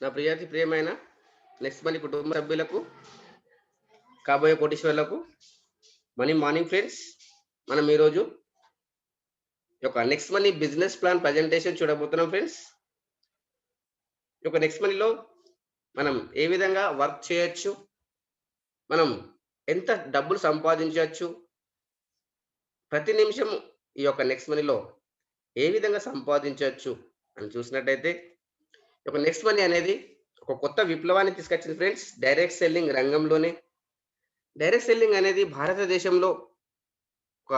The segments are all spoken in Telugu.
నా ప్రియాతి ప్రియమైన నెక్స్ట్ మనీ కుటుంబ సభ్యులకు కాబోయే కోటీశ్వర్లకు మనీ మార్నింగ్ ఫ్రెండ్స్ మనం ఈరోజు ఈ యొక్క next money business plan presentation చూడబోతున్నాం ఫ్రెండ్స్. ఈ యొక్క నెక్స్ట్ మనీలో మనం ఏ విధంగా వర్క్ చేయొచ్చు మనం ఎంత డబ్బులు సంపాదించవచ్చు ప్రతి నిమిషం ఈ యొక్క నెక్స్ట్ మనీలో ఏ విధంగా సంపాదించవచ్చు అని చూసినట్టయితే ఒక నెక్స్ట్ మనీ అనేది ఒక కొత్త విప్లవాన్ని తీసుకొచ్చింది ఫ్రెండ్స్ డైరెక్ట్ సెల్లింగ్ రంగంలోనే. డైరెక్ట్ సెల్లింగ్ అనేది భారతదేశంలో ఒక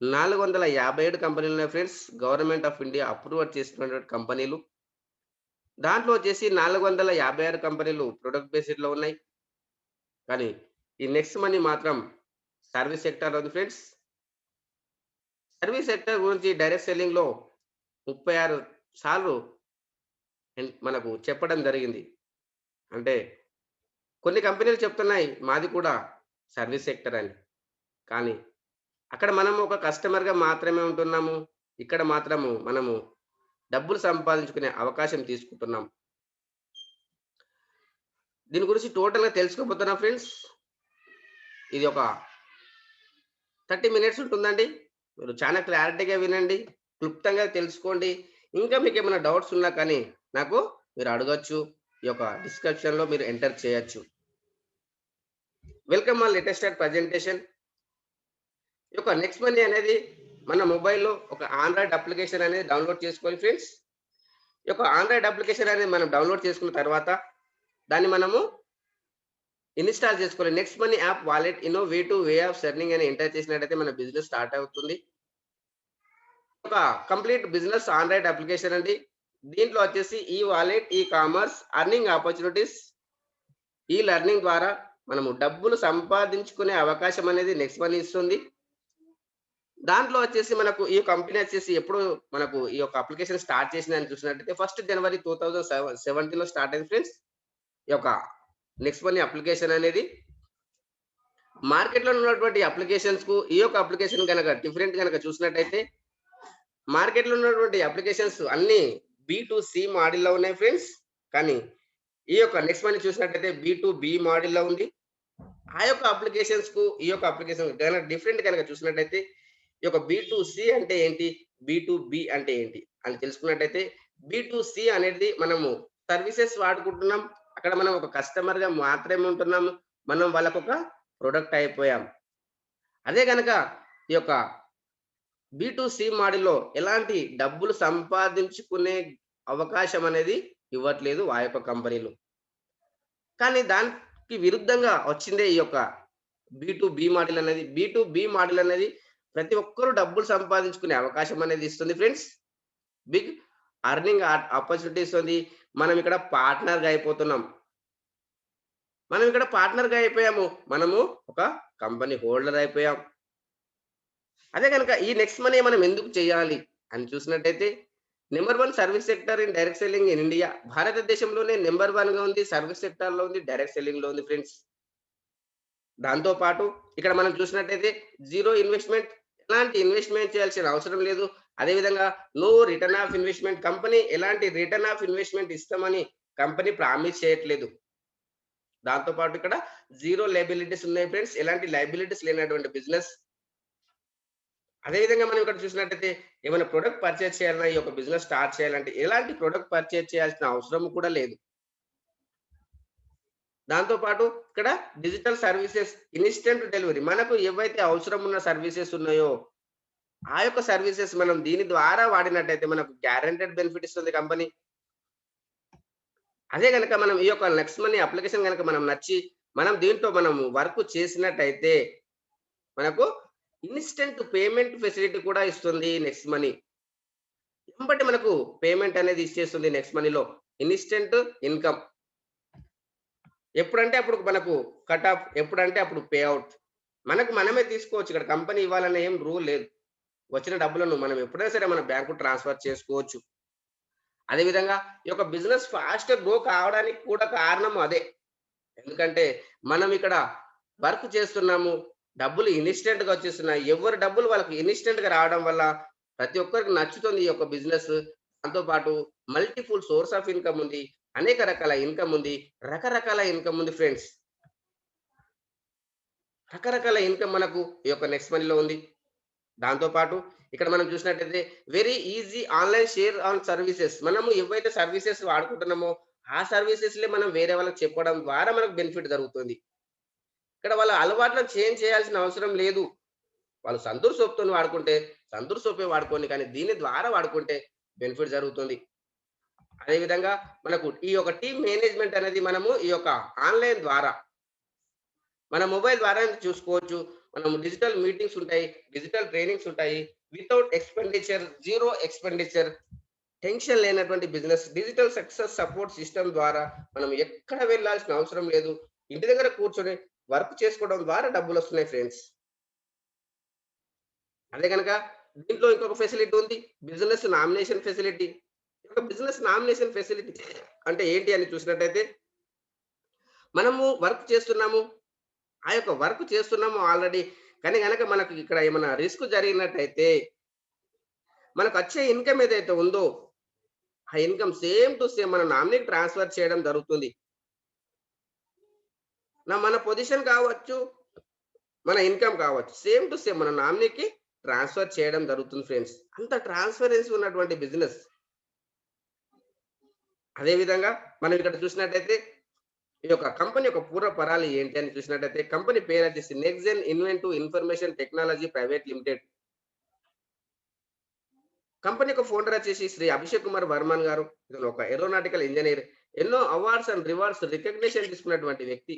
నాలుగు వందల యాభై ఏడు కంపెనీలు ఉన్నాయి friends government of India approval చేస్తున్నటువంటి కంపెనీలు దాంట్లో వచ్చేసి నాలుగు వందల యాభై ఆరు కంపెనీలు ప్రొడక్ట్ బేసిడ్లో ఉన్నాయి. కానీ ఈ నెక్స్ట్ మనీ మాత్రం సర్వీస్ సెక్టర్ ఉంది ఫ్రెండ్స్ సర్వీస్ సెక్టర్ గురించి డైరెక్ట్ సెల్లింగ్లో ముప్పై ఆరు సార్లు మనకు చెప్పడం జరిగింది. అంటే కొన్ని కంపెనీలు చెప్తున్నాయి మాది కూడా సర్వీస్ సెక్టర్ అని. కానీ అక్కడ మనం ఒక కస్టమర్గా మాత్రమే ఉంటున్నాము. ఇక్కడ మాత్రము మనము డబ్బులు సంపాదించుకునే అవకాశం తీసుకుంటున్నాం. దీని గురించి టోటల్గా తెలుసుకోబోతున్నా ఫ్రెండ్స్. ఇది ఒక థర్టీ మినిట్స్ ఉంటుందండి. మీరు చాలా క్లారిటీగా వినండి క్లుప్తంగా తెలుసుకోండి. ఇంకా మీకు ఏమైనా డౌట్స్ ఉన్నా కానీ నాకు మీరు అడగచ్చు ఈ యొక్క డిస్క్రిప్షన్లో మీరు ఎంటర్ చేయొచ్చు. వెల్కమ్ మా లేటెస్ట్ ప్రజెంటేషన్ ఈ యొక్క నెక్స్ట్ మనీ అనేది మన మొబైల్లో ఒక ఆండ్రాయిడ్ అప్లికేషన్ అనేది డౌన్లోడ్ చేసుకోవాలి ఫ్రెండ్స్ ఈ యొక్క ఆండ్రాయిడ్ అప్లికేషన్ అనేది మనం డౌన్లోడ్ చేసుకున్న తర్వాత దాన్ని మనము ఇన్స్టాల్ చేసుకోవాలి. నెక్స్ట్ మనీ యాప్ వాలెట్ ఇన్నో వే ఆఫ్ సెర్నింగ్ అని ఎంటర్ చేసినట్టయితే మన బిజినెస్ స్టార్ట్ అవుతుంది. ఒక కంప్లీట్ బిజినెస్ ఆండ్రాయిడ్ అప్లికేషన్ అండి. దీంట్లో వచ్చేసి e wallet e commerce earning opportunities e learning ద్వారా మనము డబ్బులు సంపాదించుకునే అవకాశం అనేది నెక్స్ట్ మనీ ఇస్తుంది. దాంట్లో వచ్చేసి మనకు ఈ కంపెనీ వచ్చేసి ఎప్పుడు మనకు ఈ యొక్క అప్లికేషన్ స్టార్ట్ చేసిందని చూసినట్టయితే ఫస్ట్ జనవరి టూ థౌజండ్ సెవెన్లో స్టార్ట్ అయింది ఫ్రెండ్స్ ఈ యొక్క నెక్స్ట్ మనీ అప్లికేషన్ అనేది. మార్కెట్లో ఉన్నటువంటి అప్లికేషన్స్కు ఈ యొక్క అప్లికేషన్ కనుక డిఫరెంట్ కనుక చూసినట్టయితే మార్కెట్లో ఉన్నటువంటి అప్లికేషన్స్ అన్ని బి టు సి మోడల్లో ఉన్నాయి ఫ్రెండ్స్ కానీ ఈ యొక్క నెక్స్ట్ మనీ చూసినట్టయితే బి టు బి మోడల్లో ఉంది. ఆ యొక్క అప్లికేషన్స్కు ఈ యొక్క అప్లికేషన్ కనుక డిఫరెంట్ కనుక చూసినట్టయితే ఈ యొక్క బి టు సి అంటే ఏంటి? బి టు బి అంటే ఏంటి? అని తెలుసుకున్నట్టయితే బి టు సి అనేది మనము సర్వీసెస్ వాడుకుంటున్నాం. అక్కడ మనం ఒక కస్టమర్గా మాత్రమే ఉంటున్నాము. మనం వాళ్ళకు ఒక ప్రొడక్ట్ అయిపోయాం. అదే కనుక ఈ యొక్క బి టు సి మోడల్లో ఎలాంటి డబ్బులు సంపాదించుకునే అవకాశం అనేది ఇవ్వట్లేదు ఆ యొక్క కంపెనీలు. కానీ దానికి విరుద్ధంగా వచ్చిందే ఈ యొక్క బి టు బి మోడల్ అనేది. బి టు బి మోడల్ అనేది ప్రతి ఒక్కరూ డబ్బులు సంపాదించుకునే అవకాశం అనేది ఇస్తుంది ఫ్రెండ్స్. బిగ్ అర్నింగ్ ఆపర్చునిటీస్ ఉంది. మనం ఇక్కడ పార్ట్నర్గా అయిపోతున్నాం. మనం ఇక్కడ పార్ట్నర్గా అయిపోయాము. మనము ఒక కంపెనీ హోల్డర్ అయిపోయాం. అదే కనుక ఈ నెక్స్ట్ మనీ మనం ఎందుకు చేయాలి? అని చూసినట్టయితే number one service sector in direct selling in India భారతదేశంలోనే నెంబర్ వన్గా ఉంది సర్వీస్ సెక్టర్లో ఉంది డైరెక్ట్ సెల్లింగ్లో ఉంది ఫ్రెండ్స్ దాంతో పాటు ఇక్కడ మనం చూసినట్టయితే జీరో ఇన్వెస్ట్మెంట్ ఎలాంటి ఇన్వెస్ట్మెంట్ చేయాల్సిన అవసరం లేదు. అదేవిధంగా no return of investment company ఎలాంటి రిటర్న్ ఆఫ్ ఇన్వెస్ట్మెంట్ ఇస్తామని కంపెనీ ప్రామిస్ చేయట్లేదు. దాంతో పాటు ఇక్కడ జీరో లైబిలిటీస్ ఉన్నాయి ఫ్రెండ్స్ ఎలాంటి లైబిలిటీస్ లేనటువంటి బిజినెస్ అదేవిధంగా మనం ఇక్కడ చూసినట్టయితే ఏమైనా ప్రొడక్ట్ పర్చేజ్ చేయాలన్నా ఈ యొక్క బిజినెస్ స్టార్ట్ చేయాలంటే ఎలాంటి ప్రొడక్ట్ పర్చేజ్ చేయాల్సిన అవసరం కూడా లేదు. దాంతో పాటు ఇక్కడ డిజిటల్ సర్వీసెస్ ఇన్స్టెంట్ డెలివరీ మనకు ఏవైతే అవసరం ఉన్న సర్వీసెస్ ఉన్నాయో ఆ యొక్క సర్వీసెస్ మనం దీని ద్వారా వాడినట్టయితే మనకు గ్యారంటెడ్ బెనిఫిట్ ఇస్తుంది కంపెనీ అదే కనుక మనం ఈ యొక్క నెక్స్ట్ మనీ అప్లికేషన్ కనుక మనం నచ్చి మనం దీంట్లో మనం వర్క్ చేసినట్టయితే మనకు ఇన్స్టెంట్ పేమెంట్ ఫెసిలిటీ కూడా ఇస్తుంది నెక్స్ట్ మనీ. ఎంబటి మనకు పేమెంట్ అనేది ఇచ్చేస్తుంది నెక్స్ట్ మనీలో. Instant income. ఎప్పుడంటే అప్పుడు మనకు కట్ ఆఫ్ ఎప్పుడంటే అప్పుడు పే అవుట్. మనకు మనమే తీసుకోవచ్చు ఇక్కడ కంపెనీ ఇవ్వాలనే ఏం రూల్ లేదు. వచ్చిన డబ్బులను మనం ఎప్పుడైనా సరే మన బ్యాంకు ట్రాన్స్ఫర్ చేసుకోవచ్చు. అదేవిధంగా ఈ యొక్క బిజినెస్ ఫాస్ట్ గ్రో కావడానికి కూడా కారణం అదే. ఎందుకంటే మనం ఇక్కడ వర్క్ చేస్తున్నాము డబ్బులు ఇన్స్టెంట్గా వచ్చేస్తున్నాయి. ఎవరి డబ్బులు వాళ్ళకి ఇన్స్టెంట్గా రావడం వల్ల ప్రతి ఒక్కరికి నచ్చుతుంది ఈ యొక్క బిజినెస్ దాంతో పాటు మల్టిపుల్ సోర్స్ ఆఫ్ ఇన్కమ్ ఉంది. అనేక రకాల ఇన్కమ్ ఉంది. రకరకాల ఇన్కమ్ ఉంది ఫ్రెండ్స్ రకరకాల ఇన్కమ్ మనకు ఈ యొక్క నెక్స్ట్ మనీలో ఉంది. దాంతో పాటు ఇక్కడ మనం చూసినట్టయితే very easy online share on services మనము ఏవైతే సర్వీసెస్ వాడుకుంటున్నామో ఆ సర్వీసెస్లే మనం వేరే వాళ్ళకి చెప్పడం ద్వారా మనకు బెనిఫిట్ జరుగుతుంది. ఇక్కడ వాళ్ళ అలవాట్లను చేంజ్ చేయాల్సిన అవసరం లేదు. వాళ్ళు సంతూర్ సోప్తో వాడుకుంటే సంతూర్ సోపే వాడుకోండి కానీ దీని ద్వారా వాడుకుంటే బెనిఫిట్ జరుగుతుంది. అదేవిధంగా మనకు ఈ యొక్క టీమ్ మేనేజ్మెంట్ అనేది మనము ఈ యొక్క ఆన్లైన్ ద్వారా మన మొబైల్ ద్వారా చూసుకోవచ్చు? మనం డిజిటల్ మీటింగ్స్ ఉంటాయి డిజిటల్ ట్రైనింగ్స్ ఉంటాయి. Without expenditure zero expenditure tension లేనటువంటి business digital success support system ద్వారా మనం ఎక్కడ వెళ్ళాల్సిన అవసరం లేదు. ఇంటి దగ్గర కూర్చొని వర్క్ చేసుకోవడం ద్వారా డబ్బులు వస్తున్నాయి ఫ్రెండ్స్. అదే కనుక దీంట్లో ఇంకొక ఫెసిలిటీ ఉంది బిజినెస్ నామినేషన్ ఫెసిలిటీ. ఒక బిజినెస్ నామినేషన్ ఫెసిలిటీ అంటే ఏంటి అని చూసినట్టయితే మనము వర్క్ చేస్తున్నాము ఆ యొక్క వర్క్ చేస్తున్నాము ఆల్రెడీ కానీ కనుక మనకు ఇక్కడ ఏమైనా రిస్క్ జరిగినట్టయితే మనకు వచ్చే ఇన్కమ్ ఏదైతే ఉందో ఆ ఇన్కమ్ సేమ్ టు సేమ్ మన నామినీకి ట్రాన్స్ఫర్ చేయడం జరుగుతుంది. నా మన పొజిషన్ కావచ్చు మన ఇన్కమ్ కావచ్చు సేమ్ టు సేమ్ మన నామినీకి ట్రాన్స్ఫర్ చేయడం జరుగుతుంది ఫ్రెండ్స్ అంత ట్రాన్స్ఫరెన్సీ ఉన్నటువంటి బిజినెస్ అదే విధంగా మనం ఇక్కడ చూసినట్టయితే ఈ యొక్క కంపెనీ యొక్క పూర్వ పరాలు ఏంటి అని చూసినట్టయితే కంపెనీ పేరు వచ్చేసి Nexgen inventive information technology private limited company యొక్క ఫౌండర్ వచ్చేసి శ్రీ అభిషేక్ కుమార్ వర్మన్ గారు. ఇతను ఒక ఏరోనాటికల్ ఇంజనీర్ ఎన్నో అవార్డ్స్ అండ్ రివార్డ్స్ రికగ్నిషన్ తీసుకున్నటువంటి వ్యక్తి.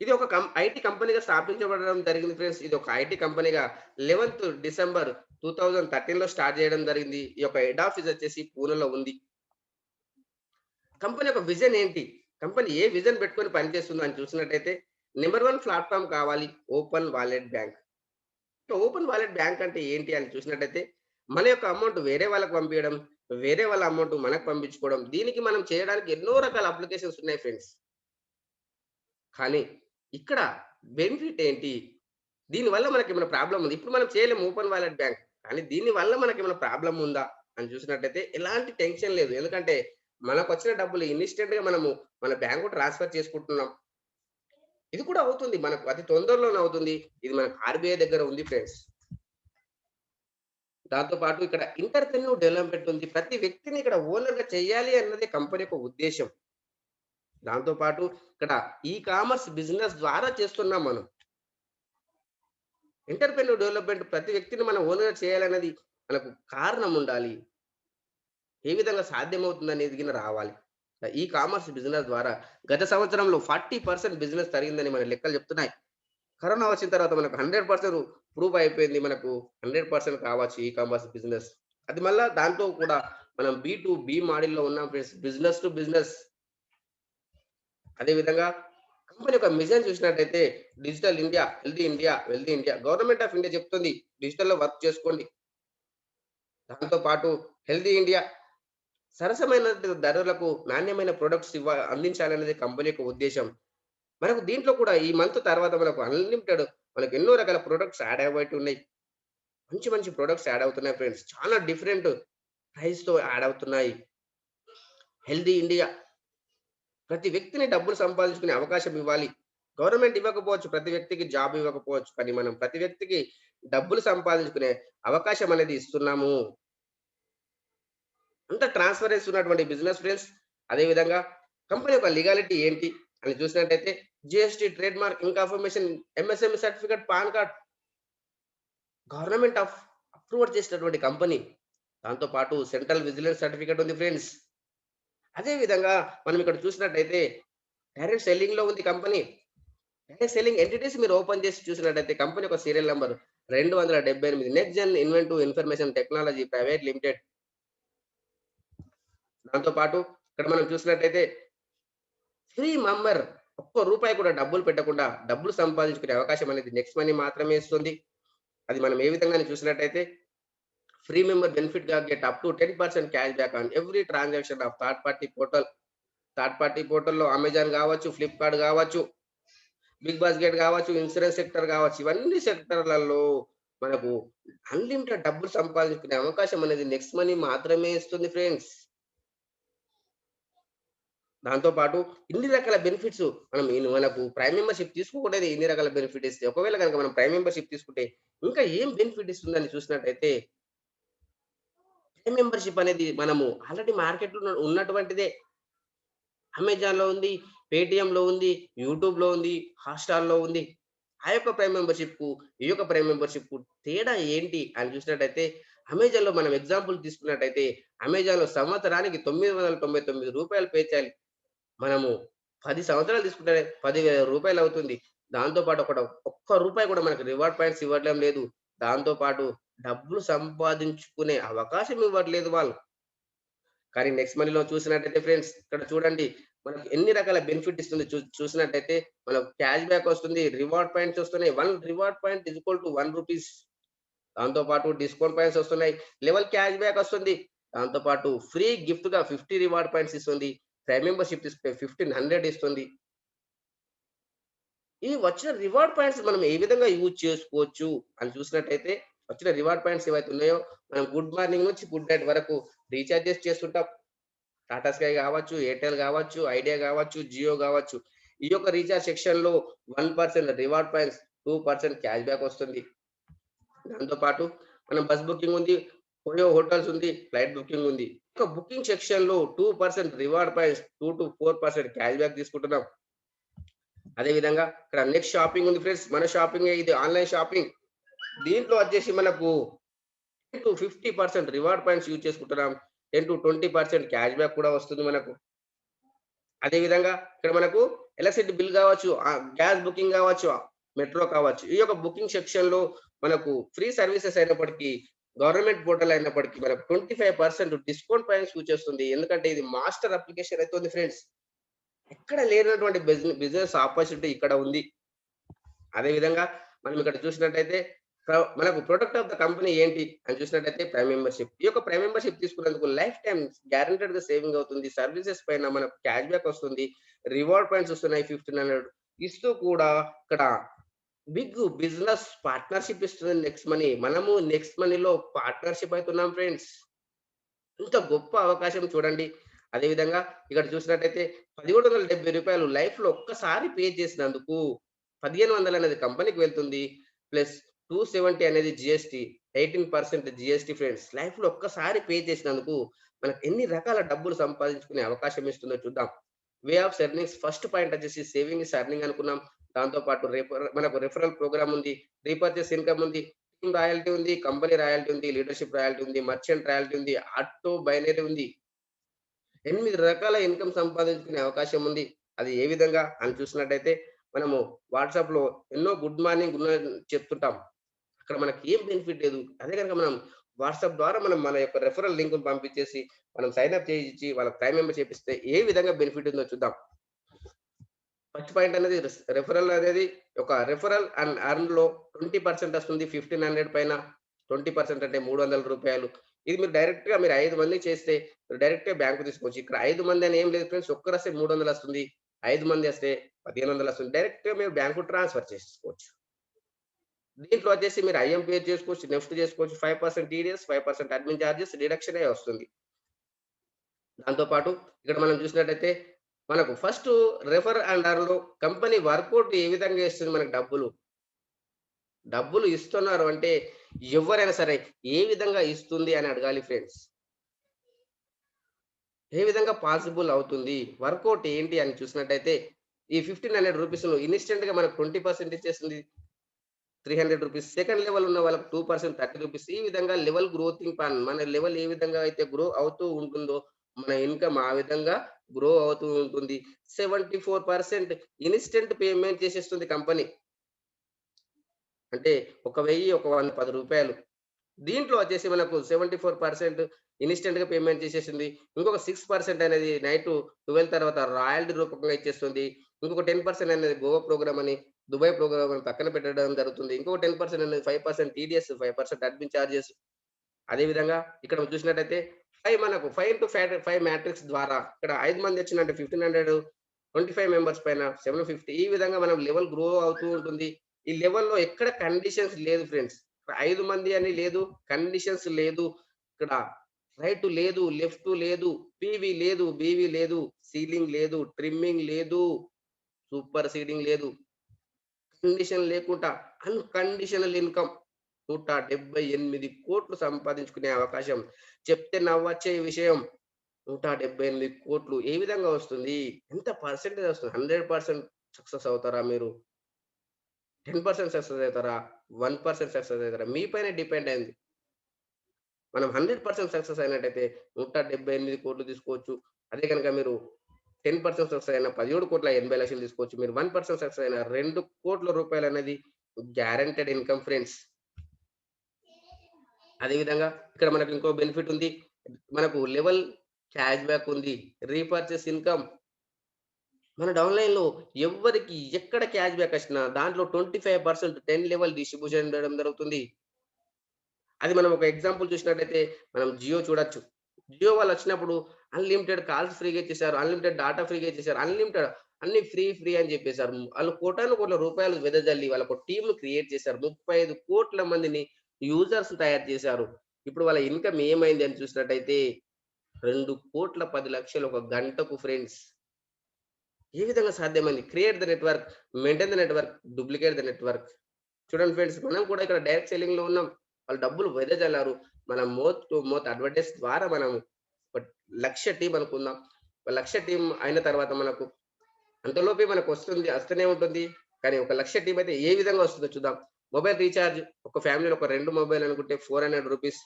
ఇది ఒక ఐటీ కంపెనీగా స్థాపించబడడం జరిగింది ఫ్రెండ్స్. ఇది ఒక ఐటీ కంపెనీగా లెవెన్త్ డిసెంబర్ టూ థౌజండ్ థర్టీన్లో స్టార్ట్ చేయడం జరిగింది. ఈ యొక్క హెడ్ ఆఫీస్ వచ్చేసి పూణెలో ఉంది. కంపెనీ యొక్క విజన్ ఏంటి? కంపెనీ ఏ విజన్ పెట్టుకొని పనిచేస్తుందో అని చూసినట్టయితే నెంబర్ వన్ ప్లాట్ఫామ్ కావాలి open wallet bank. Open wallet bank అంటే ఏంటి అని చూసినట్టయితే మన యొక్క అమౌంట్ వేరే వాళ్ళకి పంపించడం వేరే వాళ్ళ అమౌంట్ మనకు పంపించుకోవడం దీనికి మనం చేయడానికి ఎన్నో రకాల అప్లికేషన్స్ ఉన్నాయి ఫ్రెండ్స్. కానీ ఇక్కడ బెనిఫిట్ ఏంటి? దీనివల్ల మనకి ఏమైనా ప్రాబ్లం ఉంది? ఇప్పుడు మనం చేయలేము ఓపెన్ వాలెట్ బ్యాంక్ కానీ దీని వల్ల మనకి ఏమైనా ప్రాబ్లం ఉందా? అని చూసినట్టయితే ఎలాంటి టెన్షన్ లేదు. ఎందుకంటే మనకు వచ్చిన డబ్బులు ఇన్స్టెంట్గా మనము మన బ్యాంకు ట్రాన్స్ఫర్ చేసుకుంటున్నాం. ఇది కూడా అవుతుంది. మనకు అతి తొందరలోనే అవుతుంది. ఇది మనకు ఆర్బీఐ దగ్గర ఉంది ఫ్రెండ్స్ దాంతో పాటు ఇక్కడ ఇంటర్ప్రెన్యూర్ డెవలప్మెంట్ ఉంది. ప్రతి వ్యక్తిని ఇక్కడ ఓనర్గా చేయాలి అన్నది కంపెనీ యొక్క ఉద్దేశం దాంతో పాటు ఇక్కడ ఈ కామర్స్ బిజినెస్ ద్వారా చేస్తున్నాం మనం. ఎంటర్ప్రెన్యూర్ డెవలప్మెంట్ ప్రతి వ్యక్తిని మనం ఓనర్ చేయాలన్నది మనకు కారణం ఉండాలి. ఏ విధంగా సాధ్యమవుతుంది అనేది రావాలి. ఈ కామర్స్ బిజినెస్ ద్వారా గత సంవత్సరంలో ఫార్టీ పర్సెంట్ బిజినెస్ తరిగిందని మన లెక్కలు చెప్తున్నాయి. కరోనా వచ్చిన తర్వాత మనకు హండ్రెడ్ పర్సెంట్ ప్రూవ్ అయిపోయింది మనకు. హండ్రెడ్ పర్సెంట్ కావచ్చు ఈ కామర్స్ బిజినెస్ అది మళ్ళా దాంతో కూడా మనం బి టు బి మోడల్లో ఉన్నాం ఫ్రెండ్స్ బిజినెస్ టు బిజినెస్ అదేవిధంగా కంపెనీ యొక్క మిషన్ చూసినట్టయితే digital India healthy India wealthy India government of India చెప్తుంది డిజిటల్లో వర్క్ చేసుకోండి. దాంతో పాటు హెల్దీ ఇండియా సరసమైన ధరలకు నాణ్యమైన ప్రొడక్ట్స్ ఇవ్వ అందించాలనేది కంపెనీ యొక్క ఉద్దేశం. మనకు దీంట్లో కూడా ఈ మంత్ తర్వాత మనకు అన్లిమిటెడ్ మనకు ఎన్నో రకాల ప్రొడక్ట్స్ యాడ్ అవ్వబట్టి ఉన్నాయి. మంచి మంచి ప్రొడక్ట్స్ యాడ్ అవుతున్నాయి ఫ్రెండ్స్. చాలా డిఫరెంట్ ప్రైస్తో యాడ్ అవుతున్నాయి. హెల్దీ ఇండియా ప్రతి వ్యక్తిని డబ్బులు సంపాదించుకునే అవకాశం ఇవ్వాలి. గవర్నమెంట్ ఇవ్వకపోవచ్చు ప్రతి వ్యక్తికి జాబ్ ఇవ్వకపోవచ్చు కానీ మనం ప్రతి వ్యక్తికి డబ్బులు సంపాదించుకునే అవకాశం అనేది ఇస్తున్నాము. అంత ట్రాన్స్పరెన్సీ ఉన్నటువంటి బిజినెస్ ఫ్రెండ్స్ అదే విధంగా కంపెనీ యొక్క లీగాలిటీ ఏంటి అని చూసినట్టయితే GST trade mark information MSME certificate PAN card government of approve చేసినటువంటి కంపెనీ దాంతో పాటు సెంట్రల్ విజిలెన్స్ సర్టిఫికేట్ ఉంది ఫ్రెండ్స్ అదే విధంగా మనం ఇక్కడ చూసినట్టయితే డైరెక్ట్ సెల్లింగ్లో ఉంది కంపెనీ. డైరెక్ట్ సెల్లింగ్ ఎంటిటీస్ మీరు ఓపెన్ చేసి చూసినట్టయితే కంపెనీ యొక్క సీరియల్ నెంబర్ రెండు వందల డెబ్బై ఎనిమిది. Next gen inventive information technology private limited దాంతో పాటు ఇక్కడ మనం చూసినట్టయితే ఫ్రీ మెంబర్ ఒక్క రూపాయి కూడా డబ్బులు పెట్టకుండా డబ్బులు సంపాదించుకునే అవకాశం అనేది నెక్స్ట్ మనీ మాత్రమే ఇస్తుంది. అది మనం ఏ విధంగా చూసినట్టయితే free member బెనిఫిట్గా get up to ten percent cash back on every transaction of third party portal third party పోర్టల్లో అమెజాన్ కావచ్చు ఫ్లిప్కార్ట్ కావచ్చు బిగ్ బాస్కెట్ కావచ్చు ఇన్సూరెన్స్ సెక్టర్ కావచ్చు ఇవన్నీ సెక్టర్లలో మనకు అన్లిమిటెడ్ డబ్బులు సంపాదించుకునే అవకాశం అనేది నెక్స్ట్ మనీ మాత్రమే ఇస్తుంది ఫ్రెండ్స్ దాంతో పాటు ఇన్ని రకాల బెనిఫిట్స్ మనం మనకు ప్రైమ్ మెంబర్‌షిప్ తీసుకోకూడదు ఇన్ని రకాల బెనిఫిట్ ఇస్తే. ఒకవేళ కనుక మనం ప్రైమ్ మెంబర్‌షిప్ తీసుకుంటే ఇంకా ఏం బెనిఫిట్ ఇస్తుందని చూసినట్టయితే మెంబర్‌షిప్ అనేది మనము ఆల్రెడీ మార్కెట్‌లో ఉన్నటువంటిదే. అమెజాన్‌లో ఉంది, పేటీఎంలో ఉంది, యూట్యూబ్‌లో ఉంది, హాట్‌స్టార్‌లో ఉంది. ఆ యొక్క ప్రైమ్ మెంబర్‌షిప్‌కు, ఈ యొక్క ప్రైమ్ మెంబర్‌షిప్‌కు తేడా ఏంటి అని చూసినట్టయితే అమెజాన్‌లో మనం ఎగ్జాంపుల్ తీసుకున్నట్టయితే అమెజాన్‌లో సంవత్సరానికి తొమ్మిది వందల తొంభై తొమ్మిది రూపాయలు పే చేయాలి. మనము పది సంవత్సరాలు తీసుకుంటే పదివేల రూపాయలు అవుతుంది. దాంతో పాటు ఒక్క రూపాయి కూడా మనకు రివార్డ్ పాయింట్స్ ఇవ్వడం లేదు. దాంతో పాటు డబ్బులు సంపాదించుకునే అవకాశం ఇవ్వట్లేదు వాళ్ళు. కానీ నెక్స్ట్ మనీలో చూసినట్టయితే ఫ్రెండ్స్ ఇక్కడ చూడండి మనకు ఎన్ని రకాల బెనిఫిట్ ఇస్తుంది చూ చూసినట్టయితే మనకు క్యాష్ బ్యాక్ వస్తుంది. రివార్డ్ పాయింట్స్ వస్తున్నాయి. One reward point is equal to one rupees దాంతో పాటు డిస్కౌంట్ పాయింట్స్ వస్తున్నాయి. లెవెల్ క్యాష్ బ్యాక్ వస్తుంది. దాంతో పాటు ఫ్రీ గిఫ్ట్‌గా 50 రివార్డ్ పాయింట్స్ ఇస్తుంది. ప్రైమ్ మెంబర్‌షిప్ ఫిఫ్టీన్ హండ్రెడ్ ఇస్తుంది. ఈ వచ్చిన రివార్డ్ పాయింట్స్ మనం ఏ విధంగా యూజ్ చేసుకోవచ్చు అని చూసినట్టయితే వచ్చిన రివార్డ్ పాయింట్స్ ఏవైతే ఉన్నాయో మనం గుడ్ మార్నింగ్ నుంచి గుడ్ నైట్ వరకు రీఛార్జెస్ చేస్తుంటాం. టాటా స్కై కావచ్చు, ఎయిర్టెల్ కావచ్చు, ఐడియా కావచ్చు, జియో కావచ్చు. ఈ యొక్క రీచార్జ్ సెక్షన్‌లో one percent reward points, two percent cash back వస్తుంది. దాంతో పాటు మనం బస్ బుకింగ్ ఉంది, పోయో హోటల్స్ ఉంది, ఫ్లైట్ బుకింగ్ ఉంది. ఒక బుకింగ్ సెక్షన్‌లో two percent reward points, 2-4% cash back తీసుకుంటున్నాం. అదే విధంగా ఇక్కడ నెక్స్ట్ షాపింగ్ ఉంది ఫ్రెండ్స్. మన షాపింగ్ ఇది ఆన్‌లైన్ షాపింగ్. దీంట్లో వచ్చేసి మనకు 10-50% రివార్డ్ పాయింట్స్ యూజ్ చేసుకుంటున్నాం. 10-20% క్యాష్ బ్యాక్ కూడా వస్తుంది మనకు. అదేవిధంగా ఇక్కడ మనకు ఎలక్ట్రిసిటీ బిల్ కావచ్చు, గ్యాస్ బుకింగ్ కావచ్చు, మెట్రో కావచ్చు. ఈ యొక్క బుకింగ్ సెక్షన్‌లో మనకు ఫ్రీ సర్వీసెస్ అయినప్పటికీ గవర్నమెంట్ పోర్టల్ అయినప్పటికీ మనకు 25% డిస్కౌంట్ పాయింట్స్ సూచిస్తుంది ఎందుకంటే ఇది మాస్టర్ అప్లికేషన్ అయితే ఉంది ఫ్రెండ్స్. ఎక్కడ లేనటువంటి బిజినె బిజినెస్ ఆపర్చునిటీ ఇక్కడ ఉంది. అదేవిధంగా మనం ఇక్కడ చూసినట్టయితే మనకు ప్రొడక్ట్ ఆఫ్ ద కంపెనీ ఏంటి అని చూసినట్టయితే ప్రైమ్ మెంబర్‌షిప్. ఈ యొక్క ప్రైమ్ మెంబర్‌షిప్ తీసుకున్నందుకు లైఫ్ టైం గ్యారంటెడ్గా సేవింగ్ అవుతుంది. సర్వీసెస్ పైన మనకు క్యాష్ బ్యాక్ వస్తుంది. రివార్డ్ పాయింట్స్ వస్తున్నాయి 1500 ఇస్తూ కూడా ఇక్కడ బిగ్ బిజినెస్ పార్ట్నర్‌షిప్ ఇస్తుంది నెక్స్ట్ మనీ. మనము నెక్స్ట్ మనీలో పార్ట్నర్‌షిప్ అవుతున్నాం ఫ్రెండ్స్. ఇంత గొప్ప అవకాశం చూడండి. అదే విధంగా ఇక్కడ చూసినట్టయితే రూ. 1770 లైఫ్‌లో ఒక్కసారి పే చేసినందుకు 1500 అనేది కంపెనీకి వెళ్తుంది. ప్లస్ 270 అనేది GST eighteen percent GST friends. లైఫ్‌లో ఒక్కసారి పే చేసినందుకు మనకు ఎన్ని రకాల డబ్బులు సంపాదించుకునే అవకాశం ఇస్తుందో చూద్దాం. Way of earnings first point వచ్చేసి సేవింగ్ ఇస్ అర్నింగ్ అనుకున్నాం. దాంతో పాటు రిఫర్ మనకు రిఫరల్ ప్రోగ్రామ్ ఉంది. రీపర్చేస్ ఇన్‌కమ్ ఉంది. టీమ్ రాయల్టీ ఉంది. కంపెనీ రాయల్టీ ఉంది. లీడర్‌షిప్ రాయల్టీ ఉంది. మర్చెంట్ రాయల్టీ ఉంది. ఆటో బైనరీ ఉంది. ఎనిమిది రకాల ఇన్‌కమ్ సంపాదించుకునే అవకాశం ఉంది. అది ఏ విధంగా అని చూసినట్టయితే మనము వాట్సాప్‌లో ఎన్నో గుడ్ మార్నింగ్, గుడ్ నైట్ చెప్తుంటాం. అక్కడ మనకి ఏం బెనిఫిట్ లేదు. అదే కనుక మనం వాట్సాప్ ద్వారా మనం మన యొక్క రెఫరల్ లింక్ పంపించేసి మనం సైన్ అప్ చేయించి వాళ్ళకి ప్రైమ్ మెంబర్ చేపిస్తే ఏ విధంగా బెనిఫిట్ ఉందో చూద్దాం. ఫస్ట్ పాయింట్ అనేది రెఫరల్ అనేది ఒక రిఫరల్ అండ్ ఎర్న్‌లో 20% వస్తుంది. 1500 పైన 20% అంటే మూడు వందల రూపాయలు ఇది మీరు డైరెక్ట్గా మీరు ఐదు మంది చేస్తే డైరెక్ట్‌గా బ్యాంకు తీసుకోవచ్చు. ఇక్కడ ఐదు మంది అని ఏం లేదు ఫ్రెండ్స్. ఒక్కరొస్తే 300 వస్తుంది. ఐదు మంది వస్తే 1500 వస్తుంది. డైరెక్ట్గా మీరు బ్యాంకు ట్రాన్స్‌ఫర్ చేసుకోవచ్చు దీంట్లో వచ్చేసి మీరు ఐఎంపీఎస్ చేసుకోవచ్చు, నెఫ్ట్ చేసుకోవచ్చు. Five percent TDS, five percent admin charges డిడక్షనే వస్తుంది. దాంతో పాటు ఇక్కడ మనం చూసినట్టయితే మనకు ఫస్ట్ రిఫర్ అండ్ ఎర్న్‌లో కంపెనీ వర్కౌట్ ఏ విధంగా ఇస్తుంది మనకు డబ్బులు? డబ్బులు ఇస్తున్నారు అంటే ఎవరైనా సరే ఏ విధంగా ఇస్తుంది అని అడగాలి ఫ్రెండ్స్. ఏ విధంగా పాసిబుల్ అవుతుంది? వర్కౌట్ ఏంటి అని చూసినట్టయితే ఈ ఫిఫ్టీన్ హండ్రెడ్ 1500 ఇన్స్టెంట్గా మనకు 20% ఇచ్చేస్తుంది. Three hundred rupees second level ఉన్న వాళ్ళకి టూ పర్సెంట్ థర్టీ రూపీస్ ఈ విధంగా లెవెల్ గ్రోతింగ్ ప్లాన్ మన లెవెల్ ఏ విధంగా అయితే గ్రో అవుతూ ఉంటుందో మన ఇన్‌కమ్ ఆ విధంగా గ్రో అవుతూ ఉంటుంది. Seventy four percent instant payment చేసేస్తుంది కంపెనీ. అంటే ఒక వెయ్యి ఒక వంద పది రూపాయలు దీంట్లో వచ్చేసి మనకు సెవెంటీ ఫోర్ పర్సెంట్ ఇన్స్టెంట్గా పేమెంట్ చేసేసింది. ఇంకొక సిక్స్ పర్సెంట్ అనేది నైట్ 12 తర్వాత రాయల్టీ రూపకంగా ఇచ్చేస్తుంది. ఇంకొక 10% అనేది గోవా ప్రోగ్రామ్ అని, దుబాయ్ ప్రోగ్రామ్ అని పక్కన పెట్టడం జరుగుతుంది. ఇంకొక 10% అనేది five percent TDS, five percent admin charges. అదే విధంగా ఇక్కడ చూసినట్టయితే ఫైవ్ మనకు 5/5 మ్యాట్రిక్స్ ద్వారా ఇక్కడ ఐదు మంది వచ్చిందంటే 1500 25 మెంబర్స్ పైన 750 ఈ విధంగా మనం లెవెల్ గ్రో అవుతూ ఉంటుంది. ఈ లెవెల్‌లో ఎక్కడ కండిషన్స్ లేదు ఫ్రెండ్స్. ఐదు మంది అని లేదు. కండిషన్స్ లేదు. ఇక్కడ రైట్ లేదు లెఫ్ట్ లేదు పీవీ లేదు బీవీ లేదు సీలింగ్ లేదు ట్రిమ్మింగ్ లేదు సూపర్ సీడింగ్ లేదు. కండిషన్ లేకుండా అన్కండిషనల్ ఇన్కమ్ నూట డెబ్బై ఎనిమిది కోట్లు సంపాదించుకునే అవకాశం చెప్తే నవ్వచ్చే విషయం. నూట డెబ్బై ఎనిమిది కోట్లు ఏ విధంగా వస్తుంది? ఎంత పర్సెంటేజ్ వస్తుంది? హండ్రెడ్ పర్సెంట్ సక్సెస్ అవుతారా మీరు? టెన్ పర్సెంట్ సక్సెస్ అవుతారా? వన్ పర్సెంట్ సక్సెస్ అవుతారా? మీ పైన డిపెండ్ అయింది. మనం హండ్రెడ్ పర్సెంట్ సక్సెస్ అయినట్టయితే నూట డెబ్బై ఎనిమిది కోట్లు తీసుకోవచ్చు. అదే కనుక మీరు టెన్ పర్సెంట్ సక్సెస్ అయినా పదిహేడు కోట్ల ఎనభై లక్షలు తీసుకోవచ్చు. మీరు వన్ పర్సెంట్ సక్సెస్ అయినా రెండు కోట్ల రూపాయలు అనేది గ్యారంటెడ్ ఇన్కమ్ ఫ్రెండ్స్ అదేవిధంగా ఇక్కడ మనకు ఇంకో బెనిఫిట్ ఉంది. మనకు లెవెల్ క్యాష్ బ్యాక్ ఉంది. రీపర్చేస్ ఇన్కమ్ మన డౌన్లైన్లో ఎవరికి ఎక్కడ క్యాష్ బ్యాక్ వచ్చినా దాంట్లో twenty five percent ten level distribution చేయడం జరుగుతుంది. అది మనం ఒక ఎగ్జాంపుల్ చూసినట్టయితే మనం జియో చూడొచ్చు. జియో వాళ్ళు వచ్చినప్పుడు అన్లిమిటెడ్ కాల్స్ ఫ్రీగా ఇచ్చేసారు అన్లిమిటెడ్ డాటా ఫ్రీగా ఇచ్చేసారు అన్లిమిటెడ్ అన్ని ఫ్రీ ఫ్రీ అని చెప్పేశారు. వాళ్ళు కోటాను కోట్ల రూపాయలు వెదజల్లి వాళ్ళ ఒక టీమ్ క్రియేట్ చేశారు. ముప్పై ఐదు కోట్ల మందిని యూజర్స్ తయారు చేశారు. ఇప్పుడు వాళ్ళ ఇన్కమ్ ఏమైంది అని చూసినట్టయితే రెండు కోట్ల పది లక్షలు ఒక గంటకు ఫ్రెండ్స్ ఏ విధంగా సాధ్యమైంది? Create the network maintain the network duplicate the network చూడండి ఫ్రెండ్స్ మనం కూడా ఇక్కడ డైరెక్ట్ సెల్లింగ్లో ఉన్నాం. వాళ్ళు డబ్బులు వెదజల్లారు. మనం మోత్ టు మోత్ అడ్వర్టైజ్ ద్వారా మనం ఒక లక్ష టీం అనుకుందాం. ఒక లక్ష టీం అయిన తర్వాత మనకు అంతలోపే మనకు వస్తుంది వస్తూనే ఉంటుంది. కానీ ఒక లక్ష టీం అయితే ఏ విధంగా వస్తుందో చూద్దాం. మొబైల్ రీఛార్జ్ ఒక ఫ్యామిలీలో ఒక రెండు మొబైల్ అనుకుంటే ఫోర్ హండ్రెడ్ రూపీస్.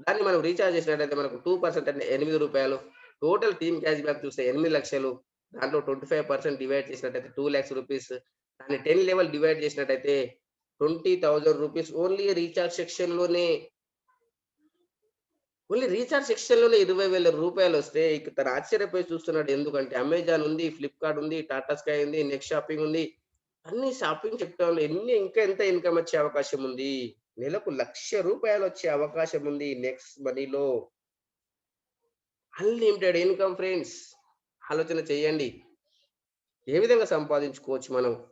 దాన్ని మనం రీఛార్జ్ చేసినట్టయితే మనకు టూ పర్సెంట్ అంటే ఎనిమిది రూపాయలు. టోటల్ టీమ్ క్యాష్ బ్యాక్ చూస్తే ఎనిమిది లక్షలు. దాంట్లో ట్వంటీ ఫైవ్ పర్సెంట్ డివైడ్ చేసినట్టయితే టూ ల్యాక్స్ రూపీస్. దాన్ని టెన్ లెవెల్ డివైడ్ చేసినట్టయితే twenty thousand rupees. Only recharge సెక్షన్లోనే only recharge section ఇరవై వేల రూపాయలు వస్తే ఇక తను ఆశ్చర్యపోయి చూస్తున్నాడు ఎందుకంటే అమెజాన్ ఉంది ఫ్లిప్కార్ట్ ఉంది టాటా స్కై ఉంది నెక్స్ట్ షాపింగ్ ఉంది. అన్ని షాపింగ్ చెప్తాను ఎన్ని ఇంకా ఎంత ఇన్కమ్ వచ్చే అవకాశం ఉంది? నెలకు లక్ష రూపాయలు వచ్చే అవకాశం ఉంది నెక్స్ట్ మనీలో. అన్లిమిటెడ్ ఇన్కమ్ ఫ్రెండ్స్ ఆలోచన చేయండి. ఏ విధంగా సంపాదించుకోవచ్చు మనం?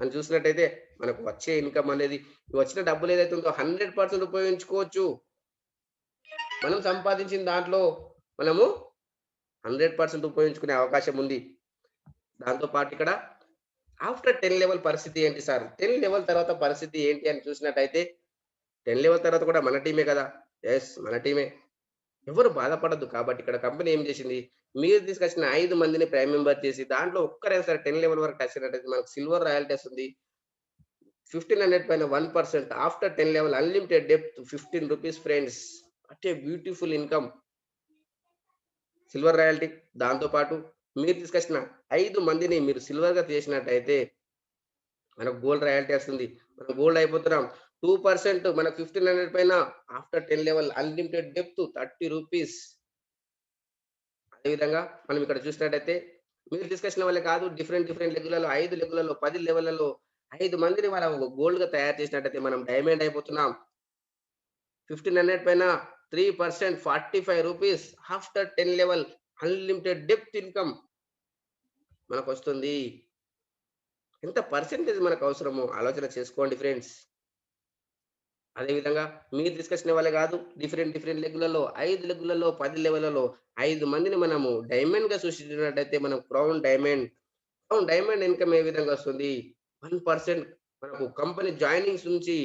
అని చూసినట్టయితే మనకు వచ్చే ఇన్కమ్ అనేది వచ్చిన డబ్బులు ఏదైతే ఉందో హండ్రెడ్ పర్సెంట్ ఉపయోగించుకోవచ్చు. మనం సంపాదించిన దాంట్లో మనము హండ్రెడ్ పర్సెంట్ ఉపయోగించుకునే అవకాశం ఉంది. దాంతో పాటు ఇక్కడ ఆఫ్టర్ టెన్ లెవెల్ పరిస్థితి ఏంటి సార్? టెన్ లెవెల్ తర్వాత పరిస్థితి ఏంటి అని చూసినట్టయితే టెన్ లెవెల్ తర్వాత కూడా మన టీమే కదా? ఎస్ మన టీమే. ఎవరు బాధపడద్దు కాబట్టి ఇక్కడ కంపెనీ ఏం చేసింది? మీరు తీసుకొచ్చిన ఐదు మందిని ప్రైమ్ మెంబర్ చేసి దాంట్లో ఒక్కరైనా సరే టెన్ లెవెల్ వరకు వచ్చినట్టయితే మనకు సిల్వర్ రాయల్టీస్ ఉంది. ఫిఫ్టీన్ హండ్రెడ్ పైన one percent after ten level unlimited depth fifteen rupees friends. అటే బ్యూటిఫుల్ ఇన్కమ్ సిల్వర్ రాయల్టీ దాంతో పాటు మీరు తీసుకొచ్చిన ఐదు మందిని మీరు సిల్వర్గా చేసినట్టయితే మనకు గోల్డ్ రాయల్టీ వస్తుంది. మనం గోల్డ్ అయిపోతున్నాం. టూ పర్సెంట్ మనకు ఫిఫ్టీన్ హండ్రెడ్ పైన after ten level unlimited depth thirty rupees అదేవిధంగా మనం ఇక్కడ చూసినట్టయితే మీరు తీసుకొచ్చిన వాళ్ళే కాదు డిఫరెంట్ డిఫరెంట్ లెగ్గులలో ఐదు లెగ్గులలో పది లెవెల్లలో ఐదు మందిని మనం గోల్డ్గా తయారు చేసినట్టయితే మనం డైమండ్ అయిపోతున్నాం. ఫిఫ్టీన్ హండ్రెడ్ పైన three percent forty five rupees after ten level unlimited depth income మనకు వస్తుంది ఎంత పర్సెంటేజ్ మనకు అవసరమో ఆలోచన చేసుకోండి ఫ్రెండ్స్ అదేవిధంగా మీరు తీసుకొచ్చిన వాళ్ళే కాదు డిఫరెంట్ డిఫరెంట్ లెగ్లలో ఐదు లెగ్లలో పది లెవెలలో ఐదు మందిని మనము డైమండ్గా సృష్టించినట్టయితే మనం crown diamond crown diamond income ఏ విధంగా వస్తుంది? వన్ పర్సెంట్ మనకు కంపెనీ జాయినింగ్స్ నుంచి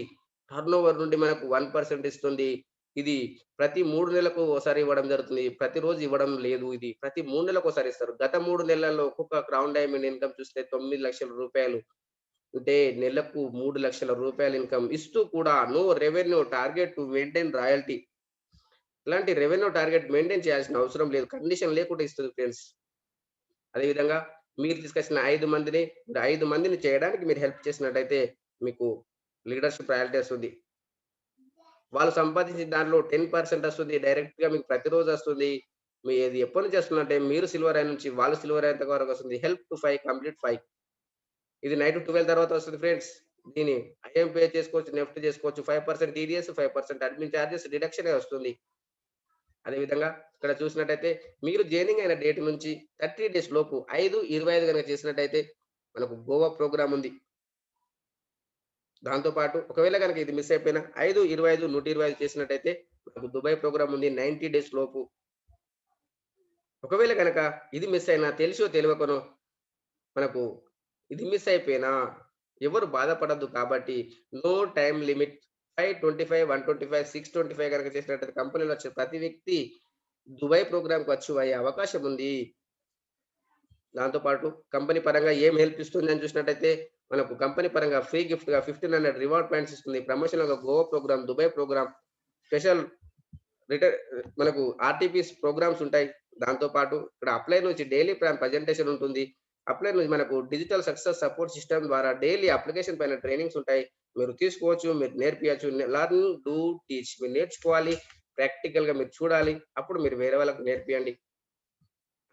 టర్న్ ఓవర్ నుండి మనకు వన్ పర్సెంట్ ఇస్తుంది. ఇది ప్రతి మూడు నెలలకు ఒకసారి ఇవ్వడం జరుగుతుంది. ప్రతిరోజు ఇవ్వడం లేదు. ఇది ప్రతి మూడు నెలలకు ఒకసారి ఇస్తారు. గత మూడు నెలల్లో ఒక్కొక్క క్రౌన్ డైమండ్ ఇన్కమ్ చూస్తే తొమ్మిది లక్షల రూపాయలు అంటే నెలకు మూడు లక్షల రూపాయల ఇన్కమ్ ఇస్తూ కూడా no revenue target to maintain royalty. ఇలాంటి రెవెన్యూ టార్గెట్ మెయింటైన్ చేయాల్సిన అవసరం లేదు. కండిషన్ లేకుండా ఇస్తుంది ఫ్రెండ్స్. అదేవిధంగా మీరు తీసుకొచ్చిన ఐదు మందిని ఐదు మందిని చేయడానికి మీరు హెల్ప్ చేసినట్టయితే మీకు లీడర్షిప్ రాయల్టీ వస్తుంది. వాళ్ళు సంపాదించిన దాంట్లో టెన్ పర్సెంట్ వస్తుంది డైరెక్ట్గా మీకు ప్రతిరోజు వస్తుంది. మీ ఏది ఎప్పటి నుంచి వస్తుందంటే మీరు సిల్వర్ అయిన నుంచి వాళ్ళు సిల్వర్ అయినంత వరకు వస్తుంది. Help to five complete five. ఇది నైట్ ట్వెల్వ్ తర్వాత వస్తుంది ఫ్రెండ్స్. దీని ఐఎం పే చేసుకోవచ్చు నెఫ్ట్ చేసుకోవచ్చు. Five percent TDS five percent admin charges deduction వస్తుంది. అదేవిధంగా ఇక్కడ చూసినట్టయితే మీరు జైనింగ్ అయిన డేట్ నుంచి థర్టీ డేస్ లోపు ఐదు ఇరవై ఐదు కనుక చేసినట్టయితే మనకు గోవా ప్రోగ్రామ్ ఉంది. దాంతోపాటు ఒకవేళ కనుక ఇది మిస్ అయిపోయినా ఐదు ఇరవై ఐదు నూట ఇరవై ఐదు చేసినట్టయితే మనకు దుబాయ్ ప్రోగ్రామ్ ఉంది నైన్టీ డేస్ లోపు. ఒకవేళ కనుక ఇది మిస్ అయినా తెలిసో తెలియకనో మనకు ఇది మిస్ అయిపోయినా ఎవరు బాధపడద్దు కాబట్టి no time limit five twenty five one twenty five six twenty five కనుక చేసినట్టయితే కంపెనీలో వచ్చే ప్రతి వ్యక్తి దుబాయ్ ప్రోగ్రామ్కి వచ్చి అయ్యే అవకాశం ఉంది. దాంతోపాటు కంపెనీ పరంగా ఏం హెల్ప్ ఇస్తుంది అని చూసినట్టయితే మనకు కంపెనీ పరంగా ఫ్రీ గిఫ్ట్గా ఫిఫ్టీన్ హండ్రెడ్ రివార్డ్ పాయింట్స్ ఇస్తుంది. ప్రమోషన్గా Goa programme Dubai programme special return మనకు ఆర్టీపీస్ ప్రోగ్రామ్స్ ఉంటాయి. దాంతో పాటు ఇక్కడ అప్లై నుంచి డైలీ ప్లాన్ ప్రజెంటేషన్ ఉంటుంది. అప్లై నుంచి మనకు డిజిటల్ సక్సెస్ సపోర్ట్ సిస్టమ్ ద్వారా డైలీ అప్లికేషన్ పైన ట్రైనింగ్స్ ఉంటాయి. మీరు తీసుకోవచ్చు మీరు నేర్పించచ్చు లర్న్ డూ టీచ్ మీరు నేర్చుకోవాలి ప్రాక్టికల్గా మీరు చూడాలి. అప్పుడు మీరు వేరే వాళ్ళకు నేర్పియండి.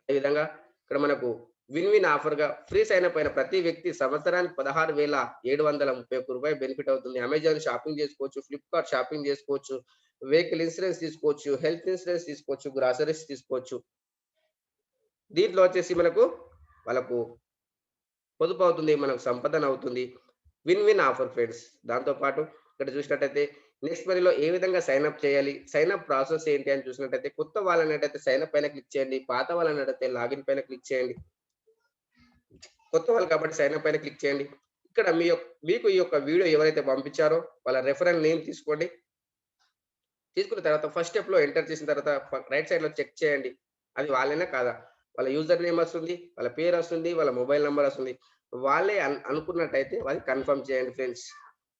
అదేవిధంగా ఇక్కడ మనకు విన్ విన్ ఆఫర్గా ఫ్రీ సైన్ అప్ అయిన ప్రతి వ్యక్తి సంవత్సరానికి పదహారు వేల ఏడు వందల ముప్పై ఒక్క రూపాయలు బెనిఫిట్ అవుతుంది. అమెజాన్ షాపింగ్ చేసుకోవచ్చు ఫ్లిప్కార్ట్ షాపింగ్ చేసుకోవచ్చు వెహికల్ ఇన్సూరెన్స్ తీసుకోవచ్చు హెల్త్ ఇన్సూరెన్స్ తీసుకోవచ్చు గ్రాసరీస్ తీసుకోవచ్చు. దీంట్లో వచ్చేసి మనకు వాళ్ళకు పొదుపు అవుతుంది మనకు సంపదన అవుతుంది. Win win offer friends. దాంతో పాటు ఇక్కడ చూసినట్టయితే నెక్స్ట్ మనీలో ఏ విధంగా సైన్ అప్ చేయాలి సైన్ అప్ ప్రాసెస్ ఏంటి అని చూసినట్టయితే కొత్త వాళ్ళనట్టయితే సైన్ అప్ పైన క్లిక్ చేయండి పాత వాళ్ళనట్టయితే లాగిన్ పైన క్లిక్ చేయండి. కొత్త వాళ్ళు కాబట్టి సైన్ అప్ పైన క్లిక్ చేయండి. ఇక్కడ మీ యొక్క మీకు ఈ యొక్క వీడియో ఎవరైతే పంపించారో వాళ్ళ రెఫరల్ నేమ్ తీసుకోండి. తీసుకున్న తర్వాత ఫస్ట్ స్టెప్లో ఎంటర్ చేసిన తర్వాత రైట్ సైడ్లో చెక్ చేయండి. అది వాళ్ళైనా కాదా? వాళ్ళ యూజర్ నేమ్ వస్తుంది వాళ్ళ పేరు వస్తుంది వాళ్ళ మొబైల్ నెంబర్ వస్తుంది. వాళ్ళే అనుకున్నట్టయితే అది కన్ఫర్మ్ చేయండి ఫ్రెండ్స్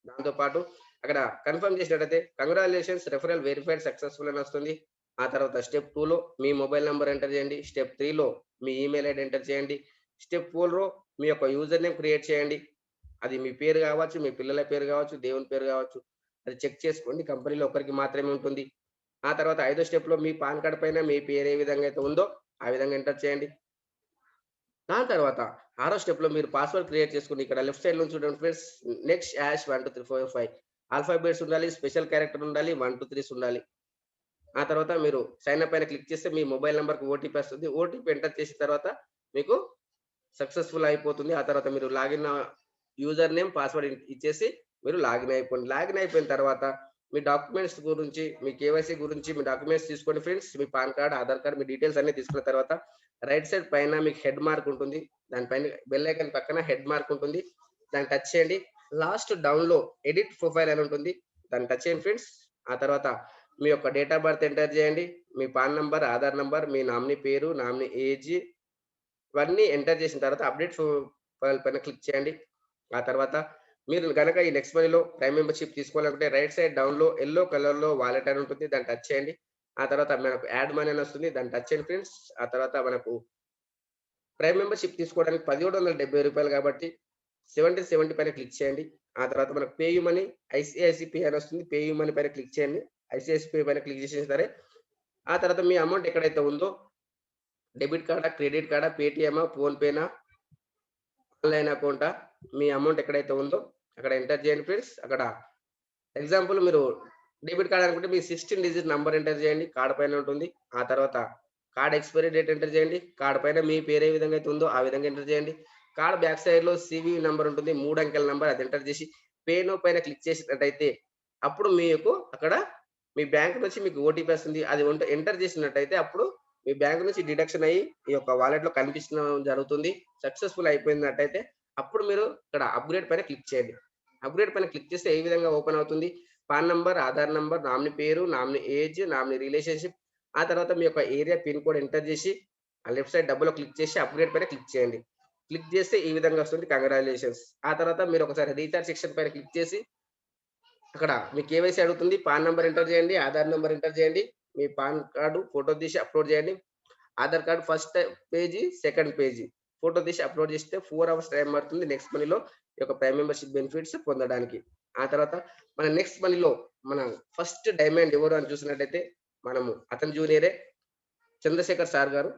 దాంతో పాటు అక్కడ కన్ఫర్మ్ చేసినట్టయితే కంగ్రాచులేషన్స్ రెఫరల్ వెరిఫైడ్ సక్సెస్ఫుల్ అని వస్తుంది. ఆ తర్వాత స్టెప్ టూలో మీ మొబైల్ నెంబర్ ఎంటర్ చేయండి. స్టెప్ త్రీలో మీ ఈమెయిల్ ఐడి ఎంటర్ చేయండి. స్టెప్ ఫోర్లో మీ యొక్క యూజర్ నేమ్ క్రియేట్ చేయండి. అది మీ పేరు కావచ్చు మీ పిల్లల పేరు కావచ్చు దేవుని పేరు కావచ్చు అది చెక్ చేసుకోండి. కంపెనీలో ఒకరికి మాత్రమే ఉంటుంది. ఆ తర్వాత ఐదో స్టెప్లో మీ పాన్ కార్డ్ పైన మీ పేరు ఏ విధంగా అయితే ఉందో ఆ విధంగా ఎంటర్ చేయండి. దాని తర్వాత ఆరో స్టెప్లో మీరు పాస్వర్డ్ క్రియేట్ చేసుకుని ఇక్కడ లెఫ్ట్ సైడ్ నుంచి చూడండి friends next ash one two three four five. Alphabets ఉండాలి స్పెషల్ క్యారెక్టర్ ఉండాలి వన్ టూ త్రీస్ ఉండాలి. ఆ తర్వాత మీరు సైన్ అప్ పైన క్లిక్ చేస్తే మీ మొబైల్ నెంబర్కి ఓటీపీ వస్తుంది. ఓటీపీ ఎంటర్ చేసిన తర్వాత మీకు సక్సెస్ఫుల్ అయిపోతుంది. ఆ తర్వాత మీరు లాగిన్ యూజర్ నేమ్ పాస్వర్డ్ ఇచ్చేసి మీరు లాగిన్ అయిపోండి. లాగిన్ అయిపోయిన తర్వాత మీ డాక్యుమెంట్స్ గురించి మీ కేవైసీ గురించి మీ డాక్యుమెంట్స్ తీసుకోండి ఫ్రెండ్స్ మీ పాన్ కార్డ్ ఆధార్ కార్డ్ మీ డీటెయిల్స్ అన్ని తీసుకున్న తర్వాత రైట్ సైడ్ పైన మీకు హెడ్ మార్క్ ఉంటుంది. దానిపైన బెల్ పక్కన హెడ్ మార్క్ ఉంటుంది. దాన్ని టచ్ చేయండి. లాస్ట్ డౌన్లో ఎడిట్ ప్రొఫైల్ అని ఉంటుంది. దాన్ని టచ్ చేయండి ఫ్రెండ్స్ ఆ తర్వాత మీ యొక్క డేట్ ఆఫ్ బర్త్ ఎంటర్ చేయండి. మీ పాన్ నంబర్ ఆధార్ నంబర్ మీ నామినీ పేరు నామినీ ఏజ్ ఇవన్నీ ఎంటర్ చేసిన తర్వాత అప్డేట్ ఫైల్ పైన క్లిక్ చేయండి. ఆ తర్వాత మీరు కనుక ఈ నెక్స్ట్ మనీలో ప్రైమ్ మెంబర్షిప్ తీసుకోవాలనుకుంటే రైట్ సైడ్ డౌన్లో ఎల్లో కలర్లో వాలెట్ అని ఉంటుంది దాన్ని టచ్ చేయండి. ఆ తర్వాత మనకు యాడ్ మనీ అని వస్తుంది దాన్ని టచ్ చేయండి ఫ్రెండ్స్. ఆ తర్వాత మనకు ప్రైమ్ మెంబర్షిప్ తీసుకోవడానికి పదిహేడు వందల డెబ్బై రూపాయలు కాబట్టి సెవెంటీ సెవెంటీ పైన క్లిక్ చేయండి. ఆ తర్వాత మనకు పేయూ మనీ ఐసిఐసిపి అని వస్తుంది పేయూ మనీ పైన క్లిక్ చేయండి. ఐసిఐసిపిఐ పైన క్లిక్ చేసిన సరే ఆ తర్వాత మీ అమౌంట్ ఎక్కడైతే ఉందో డెబిట్ కార్డా క్రెడిట్ కార్డా పేటిఎమా ఫోన్పేనా? ఆన్లైన్ అకౌంటా? మీ అమౌంట్ ఎక్కడైతే ఉందో అక్కడ ఎంటర్ చేయండి ఫ్రెండ్స్. అక్కడ ఎగ్జాంపుల్ మీరు డెబిట్ కార్డ్ అనుకుంటే మీ సిక్స్టీన్ డిజిట్ నంబర్ ఎంటర్ చేయండి కార్డ్ పైన ఉంటుంది. ఆ తర్వాత కార్డ్ ఎక్స్పైరీ డేట్ ఎంటర్ చేయండి కార్డ్ పైన మీ పేరు ఏ విధంగా అయితే ఉందో ఆ విధంగా ఎంటర్ చేయండి. కార్డ్ బ్యాక్ సైడ్లో సివి నంబర్ ఉంటుంది మూడు అంకెల నంబర్ అది ఎంటర్ చేసి పే పైన క్లిక్ చేసినట్టయితే అప్పుడు మీకు అక్కడ మీ బ్యాంక్ నుంచి మీకు ఓటీపీ వస్తుంది. అది ఎంటర్ చేసినట్టయితే అప్పుడు మీ బ్యాంక్ నుంచి డిడక్షన్ అయ్యి ఈ యొక్క వాలెట్లో కనిపించడం జరుగుతుంది. సక్సెస్ఫుల్ అయిపోయినట్టయితే అప్పుడు మీరు ఇక్కడ అప్గ్రేడ్ పైన క్లిక్ చేయండి. అప్గ్రేడ్ పైన క్లిక్ చేస్తే ఏ విధంగా ఓపెన్ అవుతుంది? PAN number Aadhaar number nominee పేరు నామిని ఏజ్ నామిని రిలేషన్షిప్ ఆ తర్వాత మీ యొక్క ఏరియా పిన్ కోడ్ ఎంటర్ చేసి ఆ లెఫ్ట్ సైడ్ డబ్బులో క్లిక్ చేసి అప్గ్రేడ్ పైన క్లిక్ చేయండి. క్లిక్ చేస్తే ఈ విధంగా వస్తుంది. కంగ్రాచులేషన్స్. ఆ తర్వాత మీరు ఒకసారి రీఛార్జ్ సెక్షన్ పైన క్లిక్ చేసి అక్కడ మీ కేవైసీ అడుగుతుంది. పాన్ నంబర్ ఎంటర్ చేయండి ఆధార్ నంబర్ ఎంటర్ చేయండి. మీ పాన్ కార్డు ఫోటో తీసి అప్లోడ్ చేయండి. Aadhaar card first page second page. Photo తీసి అప్లోడ్ చేస్తే ఫోర్ అవర్స్ టైం పడుతుంది నెక్స్ట్ మనీలో యొక్క ప్రైమ్ మెంబర్షిప్ బెనిఫిట్స్ పొందడానికి. ఆ తర్వాత మన నెక్స్ట్ మనీలో మన ఫస్ట్ డైమండ్ ఎవరు అని చూసినట్టయితే మనము అతని జూనియరే చంద్రశేఖర్ సార్ గారు.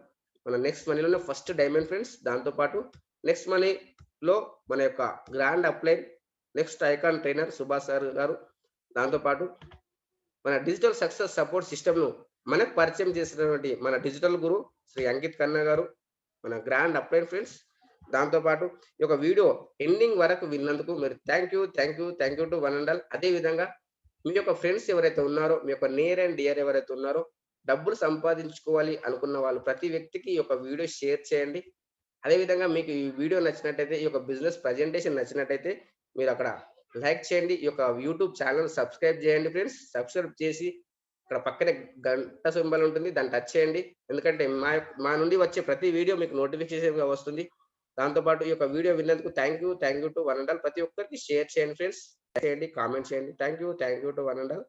మన నెక్స్ట్ మనీలోనే ఫస్ట్ డైమండ్ ఫ్రెండ్స్. దాంతోపాటు నెక్స్ట్ మనీలో మన యొక్క grand upline next icon trainer Subhash sir గారు. దాంతోపాటు మన డిజిటల్ సక్సెస్ సపోర్ట్ సిస్టమ్ను మనకు పరిచయం చేసినటువంటి మన డిజిటల్ గురు శ్రీ అంకిత్ ఖన్నా గారు మన గ్రాండ్ అప్లైన్ ఫ్రెండ్స్ దాంతోపాటు ఈ యొక్క వీడియో ఎండింగ్ వరకు విన్నందుకు మీరు thank you thank you thank you to one and all అదే విధంగా మీ యొక్క ఫ్రెండ్స్ ఎవరైతే ఉన్నారో మీ యొక్క నియర్ అండ్ డియర్ ఎవరైతే ఉన్నారో డబ్బులు సంపాదించుకోవాలి అనుకున్న వాళ్ళు ప్రతి వ్యక్తికి ఈ యొక్క వీడియో షేర్ చేయండి. అదేవిధంగా మీకు ఈ వీడియో నచ్చినట్టయితే ఈ యొక్క బిజినెస్ ప్రజెంటేషన్ నచ్చినట్టయితే మీరు అక్కడ లైక్ చేయండి. ఈ యొక్క యూట్యూబ్ ఛానల్ సబ్స్క్రైబ్ చేయండి ఫ్రెండ్స్. సబ్స్క్రైబ్ చేసి ఇక్కడ పక్కనే గంట సింబల్ ఉంటుంది. దాన్ని టచ్ చేయండి. ఎందుకంటే మా మా నుండి వచ్చే ప్రతి వీడియో మీకు నోటిఫికేషన్గా వస్తుంది. దాంతోపాటు ఈ యొక్క వీడియో విన్నందుకు thank you. Thank you to one and all. ప్రతి ఒక్కరికి షేర్ చేయండి ఫ్రెండ్స్. చేయండి కామెంట్ చేయండి. Thank you. Thank you to one and all.